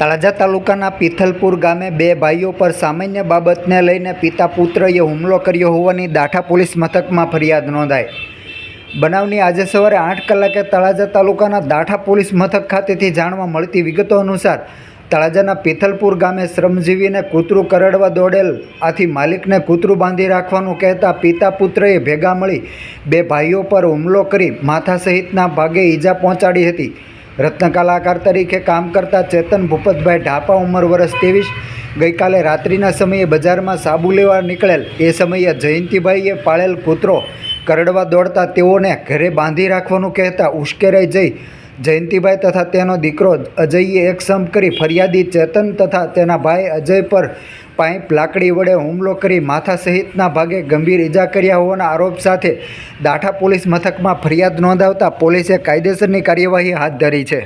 તળાજા તાલુકાના પિથલપુર ગામે બે ભાઈઓ પર સામાન્ય બાબતને લઈને પિતા પુત્રએ હુમલો કર્યો હોવાની દાઠા પોલીસ મથકમાં ફરિયાદ નોંધાઈ. બનાવની આજે સવારે આઠ કલાકે તળાજા તાલુકાના દાઠા પોલીસ મથક ખાતેથી જાણવા મળતી વિગતો અનુસાર તળાજાના પિથલપુર ગામે શ્રમજીવીને કૂતરું કરડવા દોડેલ, આથી માલિકને કૂતરું બાંધી રાખવાનું કહેતા પિતા પુત્રએ ભેગા મળી બે ભાઈઓ પર હુમલો કરી માથા સહિતના ભાગે ઈજા પહોંચાડી હતી. રત્ન કલાકાર તરીકે કામ કરતા ચેતન ભૂપતભાઈ ઢાપા ઉંમર વર્ષ ત્રેવીસ. ગઈકાલે રાત્રિના સમયે બજારમાં સાબુ લેવા નીકળેલ. એ સમયે જયંતિભાઈએ પાળેલ કૂતરો કરડવા દોડતા તેઓને ઘરે બાંધી રાખવાનું કહેતા ઉશ્કેરાઈ જઈ જયંતિભાઈ તથા તેનો દીકરો અજયે એક સમ કરી ફરિયાદી ચેતન તથા તેના ભાઈ અજય પર પાઇપ લાકડી વડે હુમલો કરી માથા સહિતના ભાગે ગંભીર ઈજા કર્યા હોવાના આરોપ સાથે દાઠા પોલીસ મથકમાં ફરિયાદ નોંધાવતા પોલીસે કાયદેસરની કાર્યવાહી હાથ ધરી છે.